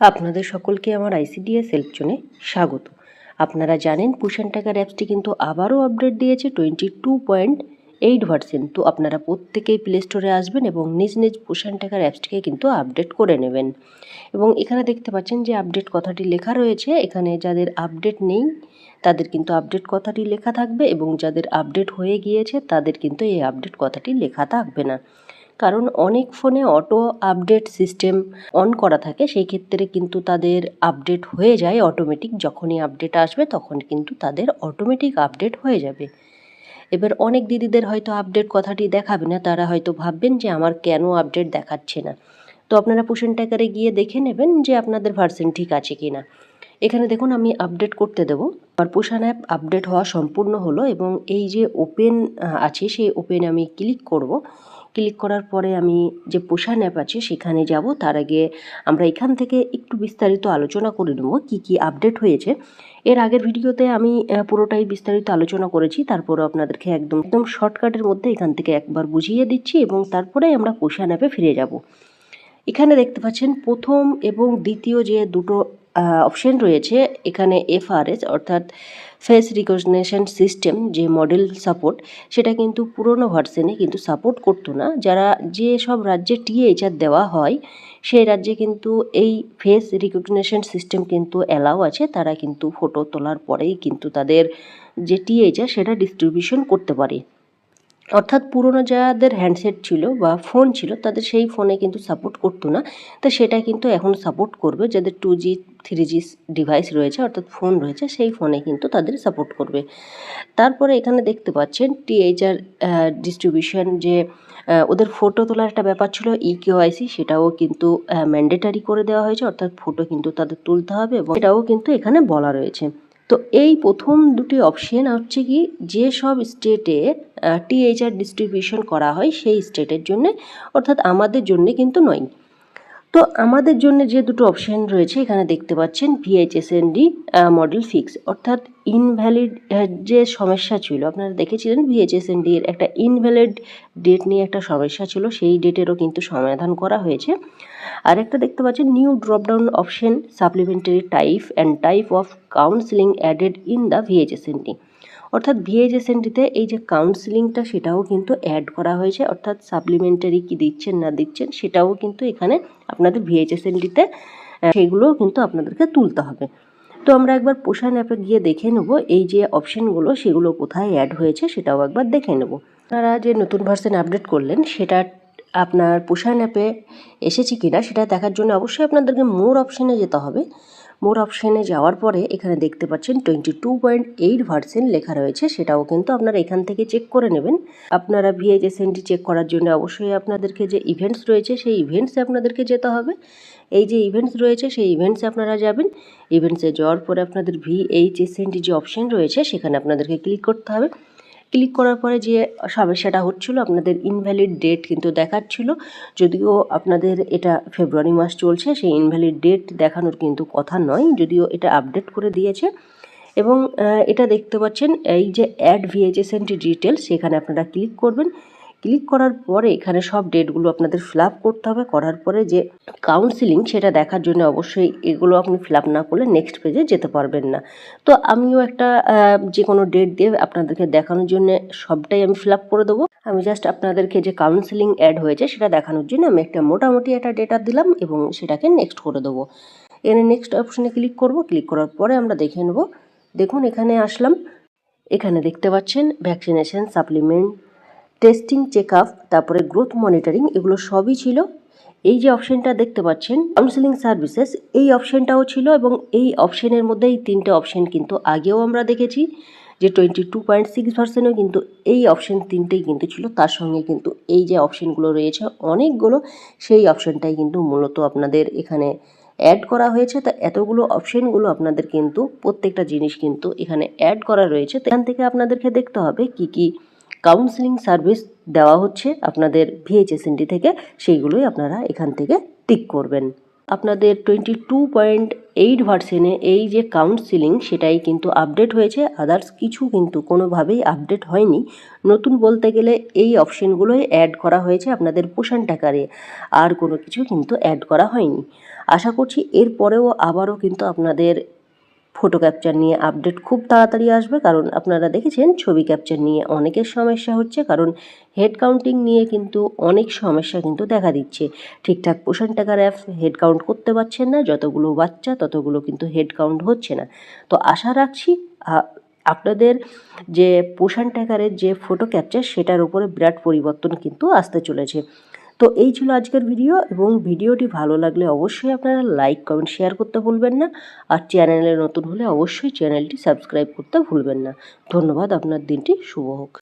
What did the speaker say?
আপনাদের সকলকে আমার আইসিডিএস হেল্প জোনে স্বাগত। আপনারা জানেন পুষান টাকার অ্যাপসটি কিন্তু আবারও আপডেট দিয়েছে twenty two point eight version তো আপনারা প্রত্যেকেই প্লে স্টোরে আসবেন এবং নিজ নিজ পুষান টাকার অ্যাপসটিকে কিন্তু আপডেট করে নেবেন। এবং এখানে দেখতে পাচ্ছেন যে আপডেট কথাটি লেখা রয়েছে। এখানে যাদের আপডেট নেই, তাদের কিন্তু আপডেট কথাটি লেখা থাকবে এবং যাদের আপডেট হয়ে গিয়েছে, তাদের কিন্তু এই আপডেট কথাটি লেখা থাকবে না। কারণ অনেক ফোনে অটো আপডেট সিস্টেম অন করা থাকে, সেই ক্ষেত্রে কিন্তু তাদের আপডেট হয়ে যায় অটোমেটিক যখনই আপডেট আসবে তখন কিন্তু তাদের অটোমেটিক আপডেট হয়ে যাবে। এবার অনেক দিদিদের হয়তো আপডেট কথাটি দেখাবে না, তারা হয়তো ভাববেন যে আমার কেন আপডেট দেখাচ্ছে না। তো আপনারা পোষণ ট্যাকারে গিয়ে দেখে নেবেন যে আপনাদের ভার্সন ঠিক আছে কি না এখানে দেখুন, আমি আপডেট করতে দেবো। আমার পোষণ অ্যাপ আপডেট হওয়া সম্পূর্ণ হলো এবং এই যে ওপেন আছে, সেই ওপেন আমি ক্লিক করব। ক্লিক করার পরে আমি যে পোষণ অ্যাপ আছে সেখানে যাব। তার আগে আমরা এখান থেকে একটু বিস্তারিত আলোচনা করে নেব কি কি আপডেট হয়েছে। এর আগের ভিডিওতে আমি পুরোটাই বিস্তারিত আলোচনা করেছি। তারপরে আপনাদেরকে একদম একদম শর্টকাটের মধ্যে এখান থেকে একবার বুঝিয়ে দিচ্ছি এবং তারপরে আমরা পোষণ অ্যাপে ফিরে যাব। এখানে দেখতে পাচ্ছেন প্রথম এবং দ্বিতীয় যে দুটো অপশন রয়েছে। এখানে এফআরএস অর্থাৎ ফেস রিকগনিশন সিস্টেম যে মডেল সাপোর্ট সেটা কিন্তু পুরনো ভার্সনে কিন্তু সাপোর্ট করতো না। যারা যে সব রাজ্যে টিএইচআর দেওয়া হয়, সেই রাজ্যে কিন্তু এই ফেস রিকগনিশন সিস্টেম কিন্তু অ্যালাউ আছে। তারা কিন্তু ফটো তোলার পরেই কিন্তু তাদের যে টিএইচআর সেটা ডিস্ট্রিবিউশন করতে পারে। অর্থাৎ পুরনো যাদের হ্যান্ডসেট ছিল বা ফোন ছিল, তাদের সেই ফোনে কিন্তু সাপোর্ট করতো না। তো সেটা কিন্তু এখন সাপোর্ট করবে। যাদের two G three G device রয়েছে, অর্থাৎ ফোন রয়েছে, সেই ফোনে কিন্তু তাদের সাপোর্ট করবে। তারপরে এখানে দেখতে পাচ্ছেন টিএইচআর ডিস্ট্রিবিউশন যে ওদের ফটো তোলার একটা ব্যাপার ছিল ই কেওয়াইসি সেটাও কিন্তু ম্যান্ডেটারি করে দেওয়া হয়েছে। অর্থাৎ ফটো কিন্তু তাদের তুলতে হবে এবং এটাও কিন্তু এখানে বলা রয়েছে। তো এই প্রথম দুটি অপশন হচ্ছে কি, যে সব স্টেটে টিএইচআর ডিস্ট্রিবিউশন করা হয় সেই স্টেটের জন্য, অর্থাৎ আমাদের জন্য কিন্তু নয়। তো আমাদের জন্য যে দুটো অপশন রয়েছে, এখানে দেখতে পাচ্ছেন ভিএইচএসএনডি মডেল ফিক্স অর্থাৎ ইনভ্যালিড যে সমস্যা ছিল, আপনারা দেখেছিলেন ভিএইচএসএনডি এর একটা ইনভ্যালিড ডেট নিয়ে একটা সমস্যা ছিল, সেই ডেটেরও কিন্তু সমাধান করা হয়েছে। আর একটা দেখতে পাচ্ছেন new dropdown option supplementary type and type of counselling added in the VHSND অর্থাৎ ভিএইচএসএনডিতে এই যে কাউন্সিলিংটা সেটাও কিন্তু অ্যাড করা হয়েছে, অর্থাৎ সাপ্লিমেন্টারি কি দিচ্ছেন, না দিচ্ছেন, সেটাও কিন্তু এখানে আপনাদের ভিএইচএসএনডিতে সেগুলোও কিন্তু আপনাদেরকে তুলতে হবে। তো আমরা একবার পোষণ অ্যাপে গিয়ে দেখে নেব, এই যে অপশানগুলো সেগুলো কোথায় অ্যাড হয়েছে সেটাও একবার দেখে নেব। আপনারা যে নতুন ভার্সন আপডেট করলেন, সেটা আপনার পোষণ অ্যাপে এসেছে কিনা, সেটা দেখার জন্য অবশ্যই আপনাদেরকে মোর অপশানে যেতে হবে। মোর অপশানে যাওয়ার পরে এখানে দেখতে পাচ্ছেন twenty two point eight version লেখা রয়েছে, সেটাও কিন্তু আপনারা এখান থেকে চেক করে নেবেন। আপনারা ভিএইচএসএনটি চেক করার জন্য অবশ্যই আপনাদেরকে যে ইভেন্টস রয়েছে, সেই ইভেন্টসে আপনাদেরকে যেতে হবে। এই যে ইভেন্টস রয়েছে, সেই ইভেন্টসে আপনারা যাবেন। ইভেন্টসে যাওয়ার পরে আপনাদের ভিএইচএসএনটি যে অপশন রয়েছে, সেখানে আপনাদেরকে ক্লিক করতে হবে। ক্লিক করার পরে যে সমস্যাটা হচ্ছিল, আপনাদের ইনভ্যালিড ডেট কিন্তু দেখাচ্ছিল। যদিও আপনাদের এটা ফেব্রুয়ারি মাস চলছে, সেই ইনভ্যালিড ডেট দেখানোর কিন্তু কথা নয়, যদিও এটা আপডেট করে দিয়েছে। এবং এটা দেখতে পাচ্ছেন, এই যে অ্যাড ভিএইচএসএনটি ডিটেলস সেখানে আপনারা ক্লিক করবেন। ক্লিক করার পরে এখানে সব ডেটগুলো আপনাদের ফিল করতে হবে। করার পরে যে কাউন্সিলিং সেটা দেখার জন্য অবশ্যই এগুলো আপনি ফিল না করলে নেক্সট পেজে যেতে পারবেন না। তো আমিও একটা যে কোনো ডেট দিয়ে আপনাদেরকে দেখানোর জন্য সবটাই আমি ফিল করে দেবো। আমি জাস্ট আপনাদেরকে যে কাউন্সিলিং অ্যাড হয়েছে সেটা দেখানোর জন্য আমি একটা মোটামুটি একটা ডেটা দিলাম এবং সেটাকে নেক্সট করে দেবো। এখানে নেক্সট অপশনে ক্লিক করব। ক্লিক করার পরে আমরা দেখে নেব। দেখুন এখানে আসলাম। এখানে দেখতে পাচ্ছেন vaccination supplement testing check up তারপরে গ্রোথ মনিটরিং এগুলো সবই ছিল। এই যে অপশনটা দেখতে পাচ্ছেন কাউন্সিলিং সার্ভিসেস এই অপশনটাও ছিল এবং এই অপশনের মধ্যে এই তিনটে অপশন কিন্তু আগেও আমরা দেখেছি, যে টোয়েন্টি টু পয়েন্ট সিক্স পার্সেন্টও কিন্তু এই অপশন তিনটেই কিন্তু ছিল। তার সঙ্গে কিন্তু এই যে অপশনগুলো রয়েছে, অনেকগুলো, সেই অপশনটাই কিন্তু মূলত আপনাদের এখানে অ্যাড করা হয়েছে। তা এতগুলো অপশনগুলো আপনাদের কিন্তু প্রত্যেকটা জিনিস কিন্তু এখানে অ্যাড করা রয়েছে। এখান থেকে আপনাদেরকে দেখতে হবে কি কি কাউন্সিলিং সার্ভিস দেওয়া হচ্ছে আপনাদের ভিএইচএসএনডি থেকে, সেইগুলোই আপনারা এখান থেকে টিক করবেন। আপনাদের টোয়েন্টি টু পয়েন্ট এইট ভার্সেনে এই যে কাউন্সিলিং সেটাই কিন্তু আপডেট হয়েছে। আদার্স কিছু কিন্তু কোনোভাবেই আপডেট হয়নি। নতুন বলতে গেলে এই অপশনগুলোই অ্যাড করা হয়েছে আপনাদের পোষণ টাকারে। আর কোনো কিছু কিন্তু অ্যাড করা হয়নি। আশা করছি এরপরেও আবারও কিন্তু আপনাদের ফটো ক্যাপচার নিয়ে আপডেট খুব তাড়াতাড়ি আসবে, কারণ আপনারা দেখেছেন ছবি ক্যাপচার নিয়ে অনেকের সমস্যা হচ্ছে, কারণ হেড কাউন্টিং নিয়ে কিন্তু অনেক সমস্যা কিন্তু দেখা দিচ্ছে। ঠিকঠাক পোষণ টাকার অ্যাপ হেড কাউন্ট করতে পারছেন না, যতগুলো বাচ্চা ততগুলো কিন্তু হেড কাউন্ট হচ্ছে না। তো আশা রাখছি আপনাদের যে পোষণ টাকারের যে ফটো ক্যাপচার সেটার উপরে বিরাট পরিবর্তন কিন্তু আসতে চলেছে। তো এই ছিল আজকের ভিডিও এবং ভিডিওটি ভালো লাগলে অবশ্যই আপনারা লাইক, কমেন্ট, শেয়ার করতে ভুলবেন না। আর চ্যানেলে নতুন হলে অবশ্যই চ্যানেলটি সাবস্ক্রাইব করতে ভুলবেন না। ধন্যবাদ, আপনার দিনটি শুভ হোক।